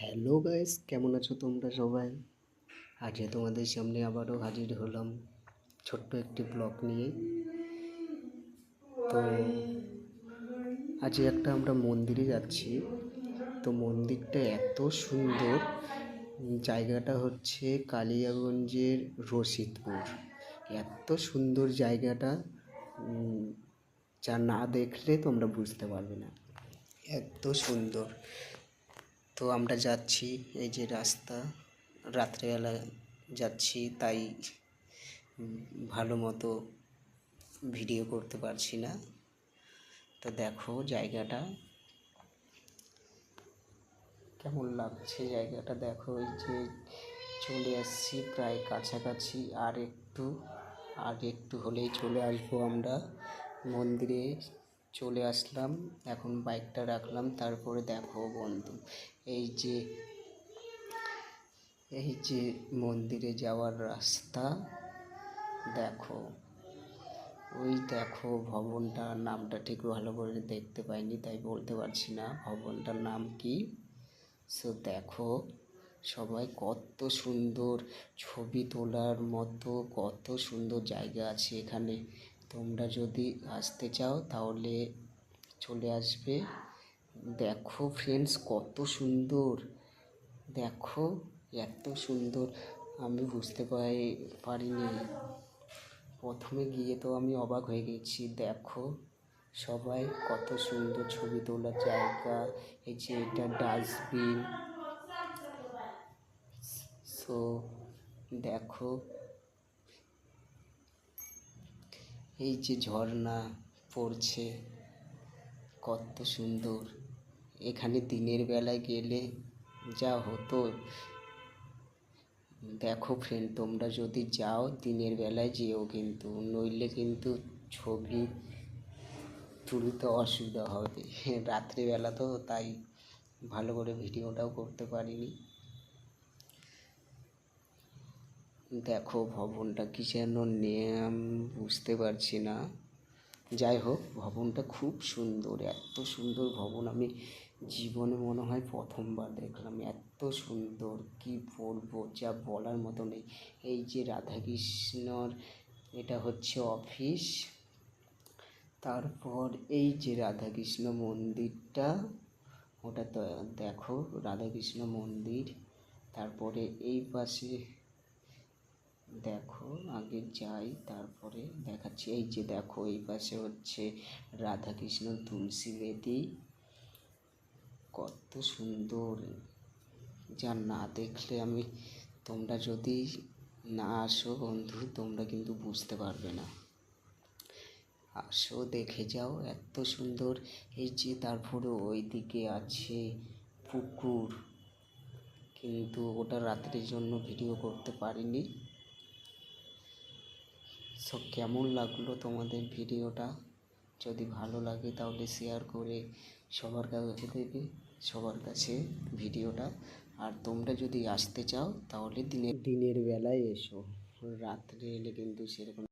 Hello guys কেমন আছো তোমরা সবাই? আজকে তোমাদের সামনে আবারও হাজির হলাম ছোট্ট একটি ব্লগ নিয়ে। তো আজকে একটা আমরা মন্দিরে যাচ্ছি। তো মন্দিরটা এত সুন্দর। জায়গাটা হচ্ছে কালিয়াগঞ্জের রশিদপুর। এত সুন্দর জায়গাটা। যা না দেখলে তোমরা বুঝতে পারবে না। এত সুন্দর। তো আমরা যাচ্ছি, এই যে রাস্তা, রাত্রেবেলা যাচ্ছি, তাই ভালো মতো ভিডিও করতে পারছি না। তো দেখো জায়গাটা। কেমন লাগছে জায়গাটা? দেখো এই যে চলে আসছি প্রায় কাছাকাছি, আর একটু আর একটু হলেই চলে আসব আমরা মন্দিরে। চলে আসলাম, এখন বাইকটা রাখলাম, তারপরে দেখো বন্ধু। এই যে এই যে মন্দিরে যাওয়ার রাস্তা, দেখো। ওই দেখো ভবনটার নামটা ঠিক ভালো করে দেখতে পাইনি, তাই বলতে পারছি না ভবনটার নাম কি। সো দেখো, সবাই কত সুন্দর ছবি তোলার মতো, কত সুন্দর জায়গা আছে এখানে। তোমরা যদি আসতে চাও তাহলে চলে আসবে। দেখো ফ্রেন্ডস কত সুন্দর। দেখো এত সুন্দর। আমি বুঝতে পারি পারিনি। প্রথমে গিয়ে তো আমি অবাক হয়ে গেছি। দেখো সবাই কত সুন্দর ছবি তোলার জায়গা। এই যে এটা ডাস্টবিন সো দেখো এই যে ঝর্ণা পড়ছে, কত সুন্দর। এখানে দিনের বেলায় গেলে যা হতো। দেখো ফ্রেন্ড তোমরা যদি যাও দিনের বেলায় যেও কিন্তু, নইলে কিন্তু ছবি তুলতে অসুবিধা হবে। রাত্রিবেলা তো তাই, ভালো করে ভিডিওটাও করতে পারিনি। দেখো ভবনটা কি যেন নাম বুঝতে পারছি না। যাই হোক, ভবনটা খুব সুন্দর, এত সুন্দর ভবন আমি জীবনে মনে হয় প্রথমবার দেখলাম, এত সুন্দর। কি বলব, যা বলার মতো নেই। এই যে রাধাকৃষ্ণর এটা হচ্ছে অফিস, তারপর এই যে রাধাকৃষ্ণ মন্দিরটা, ওটা তো দেখো, রাধাকৃষ্ণ মন্দির, তারপরে এই পাশে দেখো, আগে যাই, তারপরে দেখাচ্ছি। এই যে দেখো, এই পাশে হচ্ছে রাধাকৃষ্ণ তুলসী বেদি। কত সুন্দর। যা না দেখলে আমি, তোমরা যদি না আসো বন্ধু, তোমরা কিন্তু বুঝতে পারবে না। আসো, দেখে যাও, এত সুন্দর। এই যে তারপরে ওই দিকে আছে পুকুর। কিন্তু ওটা রাত্রের জন্য ভিডিও করতে পারিনি। সো কেমন লাগল তোমাদের ভিডিওটা? যদি ভালো লাগে তাহলে শেয়ার করে সবার কাছে দেবে, সবার কাছে ভিডিওটা। আর তোমরা যদি আসতে চাও তাহলে দিনের দিনের বেলায় এসো। রাত্রে এলে কিন্তু সেরকম